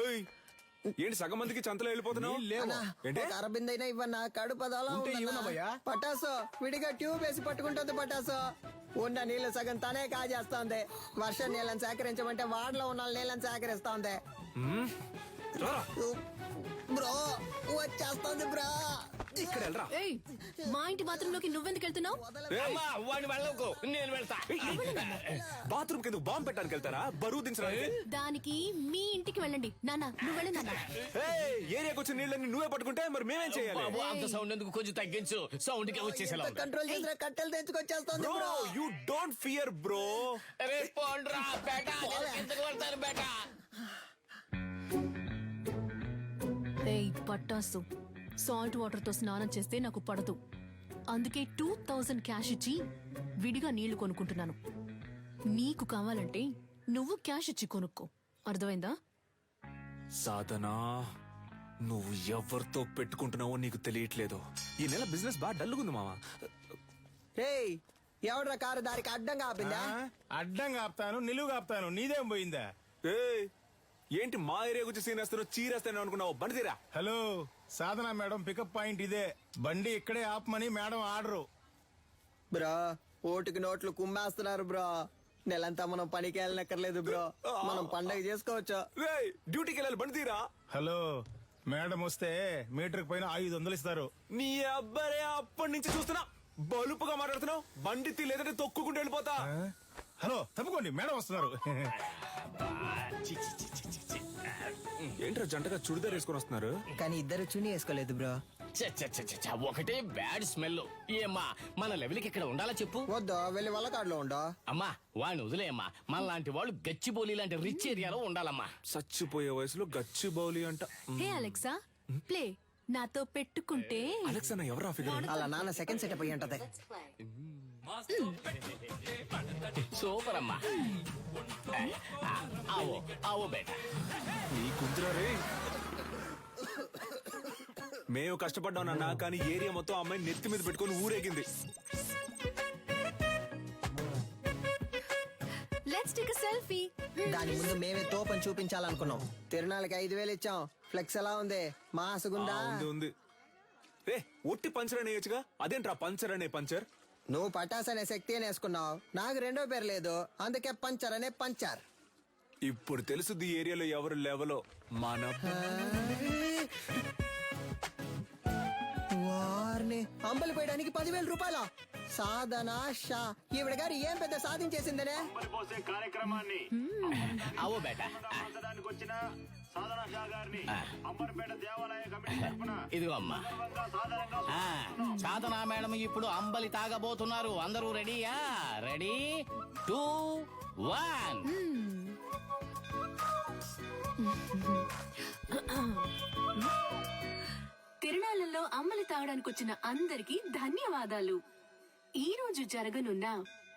ఏయ్, ఏంటి సగం మందికి చంతలో వెళ్ళిపోతున్నావు నీళ్ళు లేవు. అన్నా, ఏంటి? ఒక అరబిందైనా ఇవ్వన్నా కడుపు అదోలా ఉంటే ఉందన్నా. ఇవ్వనమ్మయ్యా. పటాసు విడిగా ట్యూబ్ వేసి పట్టుకుంటుంది పటాసు ఉన్న నీళ్ళు సగం తనే కాజేస్తోంది వర్షం నీళ్ళని సేకరించమంటే వాడలో ఉన్న నీళ్ళని సేకరిస్తోంది రారా, బ్రో వచ్చేస్తోంది బ్రో ఇక్కడ వెళ్ళరా ఏయ్ మా ఇంటి బాత్రూంలోకి నువ్వెందుకు వెళ్తున్నావు? అమ్మా వాడిని వెళ్ళకు. నేను వెళ్తా. బాత్రూమ్ కింద బాంబు పెట్టడానికి వెళ్తారా? బరువు దించడానికి? దానికి మీ ఇంటికి వెళ్ళండి. నాన్న నువ్వు వెళ్ళి నాన్న. ఏయ్, ఏరియాకి వచ్చిన నీళ్ళని నువ్వే పట్టుకుంటే మరి మేమేం చేయాలి? బాబు అంత సౌండ్ ఎందుకు? కొంచెం తగ్గించు. సౌండ్కి వచ్చేసేలా ఉంది. కంట్రోల్ చేసిన కట్టెలు తెచ్చుకొచ్చేస్తోంది bro you don't fear bro అరే పోండ్రా బేటా నేను కిందకు వెళ్తాను బేటా. ఏయ్ పట్టాసు. సాల్ట్ వాటర్తో స్నానం చేస్తే నాకు పడదు. అందుకే టూ థౌజండ్ క్యాష్ ఇచ్చి విడిగా నీళ్ళు కొనుక్కుంటున్నాను. నీకు కావాలంటే నువ్వు క్యాష్ ఇచ్చి కొనుక్కో. అర్థమైందా? సాధనా నువ్వు ఎవరితో పెట్టుకుంటున్నావో నీకు తెలియట్లేదు. ఈ నెల బిజినెస్ బాగా డల్లుగుంది మామ రేయ్ ఎవడ్రా కారు దారికి అడ్డంగా ఆపిందా? అడ్డంగా ఆపుతాను నిలువుగా ఆపుతాను నీదేం పోయిందా? ఏయ్, ఏంటి మా ఏరియా గురించి సీన్ వేస్తానో చీరేస్తాను అనుకున్నావు? బండి తీరా. Hello? Sadhana madam pickup point ఇదే. బండి ఇక్కడే ఆపమని మేడం ఆర్డరు. బ్రో ఓటుకి నోట్లు కుమ్మేస్తున్నారు బ్రో. నెలంతా మనం పనికి వెళ్ళనక్కర్లేదు బ్రో. మనం పండగ చేసుకోవచ్చు. ఏయ్, డ్యూటీకి వెళ్ళాలి బండి తీరా? హలో మేడం వస్తే మీటర్ పైన ఐదు వందలు ఇస్తారు. నీ అబ్బరే అప్పటి నుంచి చూస్తున్నా. బలుపుగా మాట్లాడుతున్నావు. బండి తీ లేదంటే తొక్కుకుంటూ వెళ్ళిపోతా? హలో తప్పుకోండి మేడం వస్తున్నారు. ఏంట్రా జంటగా చుడిదార్ వేసుకొని వస్తున్నారు? కానీ ఇద్దరు చుని వేసుకోలేదు బ్రో. చ్చ, చ్చ, ఒకటే బ్యాడ్ స్మెల్. ఏమ్మా మన లెవెల్కి ఇక్కడ ఉండాలా చెప్పు? వద్దు వెళ్ళి వల్లకాడులో ఉండో. అమ్మా వాడిని వదిలేయమ్మా. మన లాంటి వాళ్ళు గచ్చిబౌలి లాంటి రిచ్ ఏరియాలో ఉండాలమ్మా. చచ్చిపోయే వయసులో గచ్చి బౌలి అంట. హే అలెక్సా ప్లే నాతో పెట్టుకుంటే. అలెక్స్ ఎవరా ఫిగర్ అలా నాన్న సెకండ్ సెటప్ అయ్యి ఉంటది. సూపర్ అమ్మా ఆ, ఆవో ఆవో బేటా. నీ కుంతురా రే. మేము కష్టపడ్డాం నాన్న కానీ ఏరియా మొత్తం ఆ అమ్మాయి నెత్తి మీద పెట్టుకొని ఊరేగింది. లెట్స్ టేక్ సెల్ఫీ దాని ముందు మేమే తోపని చూపించాలనుకున్నాం. తిరునాళ్ళకి ఐదు వేలు ఇచ్చాం. ఫ్లెక్స్ ఎలా ఉంది? మాసుగుందా? ఉంది ఉంది. రే ఒట్టి పంచర్ అనేయచ్చుగా? అదేంట్రా పంచర్ అనే పంచర్? నువ్వు పటాస్ అనే శక్తి అని వేసుకున్నావు నాకు రెండో పేరు లేదు అందుకే పంచర్ అనే పంచర్ ఇప్పుడు తెలుసుది ఏరియాలో ఎవరు లెవలో మన వారిని అంబలి పోయడానికి పదివేల రూపాయల సాధన షా ఈవిడ గారు ఏం పెద్ద సాధించేసిందనే పోసే కార్యక్రమాన్ని ఆవో బేటా వచ్చిన సాధన షా గారిని అంబర్పేట దేవాలయ కమిటీ తరఫున ఇదిగో అమ్మా. ఆ, సాధనా మేడం ఇప్పుడు అంబలి తాగబోతున్నారు. అందరూ రెడీయా రెడీ టూ వన్ తిరునాళ్ళలో అమ్మలి తాగడానికి వచ్చిన అందరికీ ధన్యవాదాలు. ఈ రోజు జరగనున్న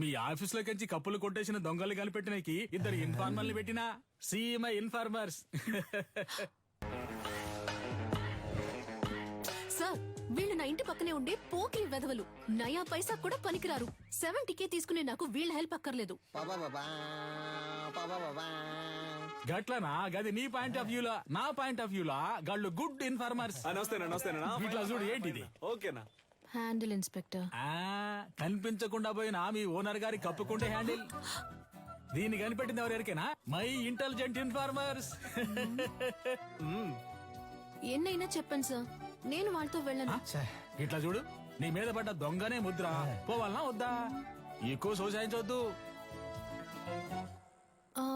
మీ ఆఫీస్లోకి కప్పులు కొట్టేసిన దొంగలు కనిపెట్టినకి ఇద్దరు ఇన్ఫార్మర్లు పెట్టినా? CMI informers. సార్ వీళ్ళు నా ఇంటి పక్కనే ఉండే పోకిరి వెధవలు. నయా పైసా కూడా పనికిరారు. సెవెంటీ కే తీసుకునే నాకు వీళ్ళ హెల్ప్ అక్కర్లేదు. గట్లనా? గది నీ పాయింట్ ఆఫ్ వ్యూలా? నా పాయింట్ ఆఫ్ వ్యూలా? గాళ్ళు గుడ్ ఇన్ఫార్మర్స్. ఇట్లా చూడు ఏంటిది? ఓకేనా? హ్యాండిల్ ఇన్స్పెక్టర్ ఆ కనిపించకుండా పోయిన మీ ఓనర్ గారి కప్పుకుంటే హ్యాండిల్. దీన్ని కనిపెట్టింది ఎవరికైనా? My intelligent informers. ఎన్నైనా చెప్పండి సార్ నేను వాళ్ళతో వెళ్ళను. ఇట్లా చూడు. నీ మీద పడ్డ దొంగనే ముద్ర. పోవాలనా వద్దా? ఎక్కువ సోసాయించవద్దు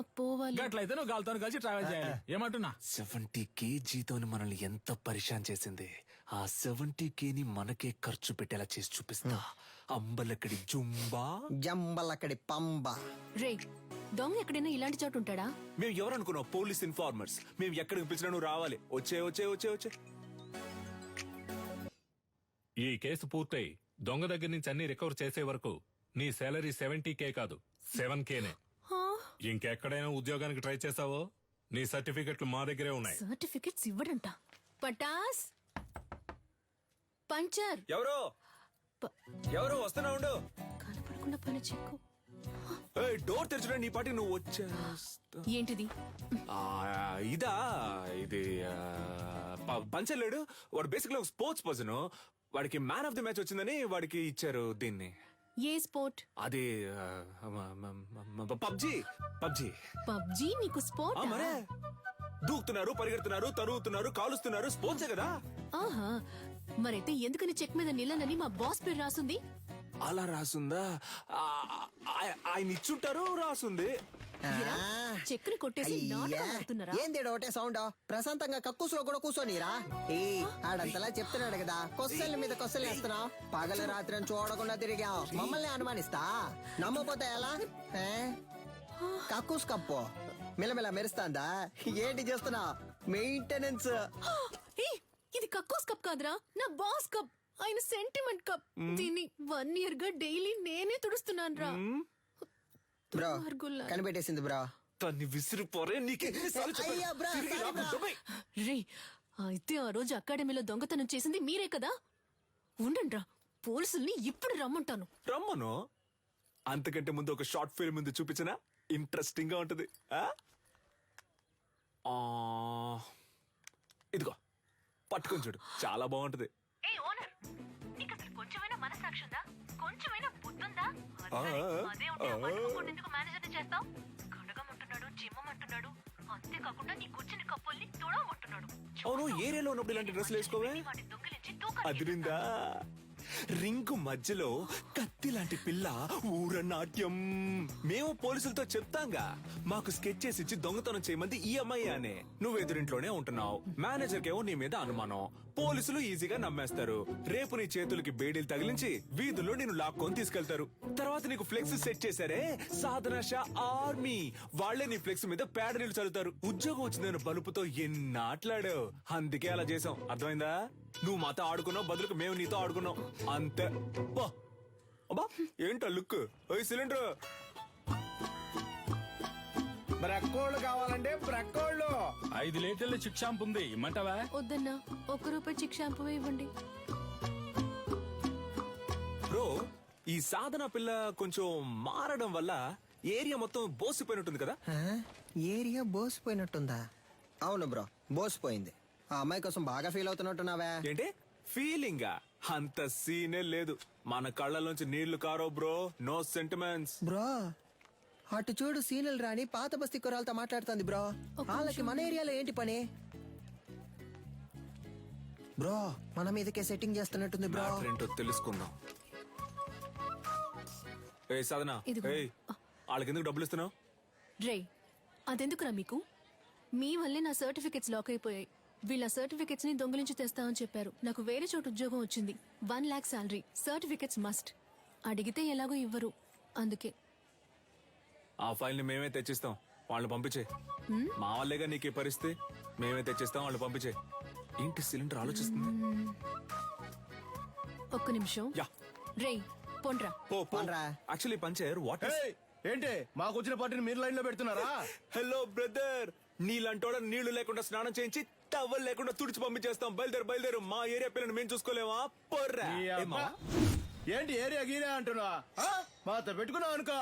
పోవాలి. గట్లయితే నువ్వు గాలితో కలిసి ట్రావెల్ చేయాలి. ఏమంటున్నా? సెవెంటీ కేజీతో మనల్ని ఎంత పరిశాన్ చేసింది? ఆ సెవెంటీ కేని మనకే ఖర్చు పెట్టేలా చేసి చూపిస్తా. అంబలక్కడి జుంబా. జంబలక్కడి పంబ. రే దొంగ ఎక్కడైనా ఇలాంటి చోటు ఉంటాడా? మేము ఎవరు అనుకున్నాం పోలీస్ ఇన్ఫార్మర్స్. మేము ఎక్కడికి పిలిచినా నువ్వు రావాలి. వచ్చే వచ్చే వచ్చే వచ్చే. ఈ కేసు పూర్తయి. దొంగ దగ్గర నుంచి అన్ని రికవర్ చేసే వరకు నీ శాలరీ సెవెంటీ కే కాదు. సెవెన్ కేనే ఇంకెక్కడైనా ఉద్యోగానికి ట్రై చేసావో నీ సర్టిఫికెట్లు మా దగ్గరే ఉన్నాయి. సర్టిఫికెట్స్ ఇవ్వడంట. పటాస్! పంచర్! ఎవరో? ప- ఎవరో? వస్తున్నా ఉండు. కనపడకుండా పని చెక్కు ఏయ్, డోర్ తెరచడం నీ పాటి నువ్వు వచ్చా ఏంటిది? ఆ, ఇదా ఇది ఆ, ప- పంచలేడు వాడు బేసిక్లీ ఒక స్పోర్ట్స్ పర్సన్ వాడికి మ్యాన్ ఆఫ్ ది మ్యాచ్ వచ్చిందని వాడికి ఇచ్చారు దీన్ని. ఏ స్పోర్ట్? అది పబ్జి. పబ్జి. పబ్జీ నీకు స్పోర్ట్? మరే. దూకుతున్నారు పరిగెడుతున్నారు తరుగుతున్నారు కాలుస్తున్నారు స్పోర్ట్సే కదా. ఆహా మరైతే ఎందుకని చెక్ మీద నిల్లనని మా బాస్ పేరు రాసుంది? అలా రాసుందా? ఆయన ఇచ్చుంటారు రాసుంది? ఏరా, చెక్కుని కొట్టేసి నాటకం ఆడుతున్నారా? ఏంది ఈడ ఒకటే సౌండ్ ప్రశాంతంగా కక్కుసులో కూడా కూర్చోనిరా? ఏ ఆడంతలా చెప్తున్నాడు కదా. కొస్సల మీద కొస్సలు వేస్తున్నావు? పగలు రాత్రి అని చూడకుండా తిరిగాం మమ్మల్ని అనుమానిస్తా? నమ్మపోతే ఎలా? ఏ? కక్కుస్ కప్పు. మిలమిల మెరుస్తాందా? ఏంటి చేస్తున్నావు? మెయింటెనెన్స్. ఏయ్, ఇది కక్కోస్ కప్ కాదురా. నా బాస్ కప్. ఆయన సెంటిమెంట్ కప్. దీన్ని వన్ ఇయర్గా డైలీ నేనే తుడుస్తున్నాను రా బ్రో. కనిపెట్టేసింది బ్రో. తన్ని విసిరిపోరే నీకే. రే అయితే ఆ రోజు అకాడమీలో దొంగతనం చేసింది మీరే కదా? ఉండండి రా పోలీసుల్ని ఇప్పుడు రమ్మంటాను. రమ్మను. అంతకంటే ముందు ఒక షార్ట్ ఫిల్మ్ ముందు చూపించనా? ఇంట్రెస్టింగ్గా ఉంటది. ఆ? ఆ, ఇదిగో పట్టుకొని చూడు. చాలా బాగుంటది. కొంచెమైనా బుద్ధుందా? అదే ఉంటే పట్టుకోకుండా చేస్తావు? కడగమంటున్నాడు జిమ్మమంటున్నాడు అంతేకాకుండా నీ కూర్చుని కప్పుల్ని తుడవమంటున్నాడు. అవును ఏరియాలో ఉన్నప్పుడు ఇలాంటి డ్రెస్సులు వేసుకోవే? దొంగిలించి అదిరిందా? రింగు మధ్యలో కత్తి లాంటి పిల్ల ఊర నాట్యం మేము పోలీసులతో చెప్తాంగా మాకు స్కెచ్ చేసి ఇచ్చి దొంగతనం చేయమంది ఈ అమ్మాయి అనే. నువ్వు ఎదురింట్లోనే ఉంటున్నావు. మేనేజర్ కేమో నీ మీద అనుమానం. పోలీసులు ఈజీగా నమ్మేస్తారు. రేపు నీ చేతులకి బేడీలు తగిలించి వీధుల్లో నేను లాక్కొని తీసుకెళ్తారు. తర్వాత నీకు ఫ్లెక్స్ సెట్ చేశారే? సాధన షా ఆర్మీ. వాళ్ళే నీ ఫ్లెక్స్ మీద పేడ నీళ్ళు చల్లుతారు. ఉద్యోగం వచ్చిందని బలుపుతో ఎన్నాట్లాడావు? అందుకే అలా చేసాం అర్థమైందా? నువ్వు మాతో ఆడుకున్నావు బదులుకు మేము నీతో ఆడుకున్నాం. అంతే. బా. అబ్బా ఏంటో లుక్? ఓయ్ సిలిండర్. బ్రక్కోళ్ళు కావాలంటే బ్రక్కోళ్ళు ఐదు లీటర్ల చిక్ షాంపు ఉంది ఇమ్మంటావా? వద్దన్నా ఒక్క రూపాయి చిక్ షాంపూ ఇవ్వండి. బ్రో ఈ సాధన పిల్ల కొంచెం మారడం వల్ల ఏరియా మొత్తం బోసిపోయినట్టుంది కదా? ఆ? ఏరియా బోసిపోయినట్టుందా? అవును బ్రో బోసిపోయింది. ఆ అమ్మాయి కోసం బాగా ఫీల్ అవుతున్నట్టున్నావే. ఏంటి? ఫీలింగ్? అంత సీనే లేదు. మన కళ్ళలోంచి నీళ్ళు కారో బ్రో నో సెంటిమెంట్స్. బ్రో అటు చూడు సీనియల్ రాణి పాత బస్తీ కురాలతో మాట్లాడుతుంది బ్రో. వాళ్ళకి మన ఏరియాలో ఏంటి పని? బ్రో మన మీదకే సెట్టింగ్ చేస్తున్నట్టుంది బ్రో. మ్యాటర్ ఏంటో తెలుసుకుందాం. ఏ సాధన. ఇదిగో. ఏయ్ వాళ్ళకి ఎందుకు డబ్బులు ఇస్తున్నావు? రే అదెందుకురా మీకు? మీ వల్లే నా సర్టిఫికెట్స్ లాక్ అయిపోయాయి. వీళ్ళ సర్టిఫికెట్స్ని దొంగిలించి తెస్తామని చెప్పారు. నాకు వేరే చోటు ఉద్యోగం వచ్చింది. One lakh salary certificates must అడిగితే ఎలాగో ఇవ్వరు. అందుకే. ఆ ఫైల్ని మేమే తెచ్చిస్తాం. వాళ్ళని పంపించే. మా వాళ్ళేగా నీకు పరిస్థితి? మేమే తెచ్చిస్తాం వాళ్ళు పంపించే. ఏంటి సిలిండర్ ఆలోచిస్తుంది? ఒక్క నిమిషం. యా. రే పొండ్రా. పో పోన్రా. యాక్చువల్లీ పంచర్ వాట్ ఏంటి? మాకు వచ్చిన పార్టీని మీరు లైన్లో పెడుతున్నారా? హలో బ్రదర్ నీళ్ళంటోడ నీళ్ళు లేకుండా స్నానం చేయించి టవల్ లేకుండా తుడిచి పంపించేస్తాం. బయలుదేరు బయలుదేరు. మా ఏరియా పిల్లని మేము చూసుకోలేమా? పొర్రా. ఏంటి ఏరియా గీరియా అంటున్నా? మాతో పెట్టుకున్నావు అనుకో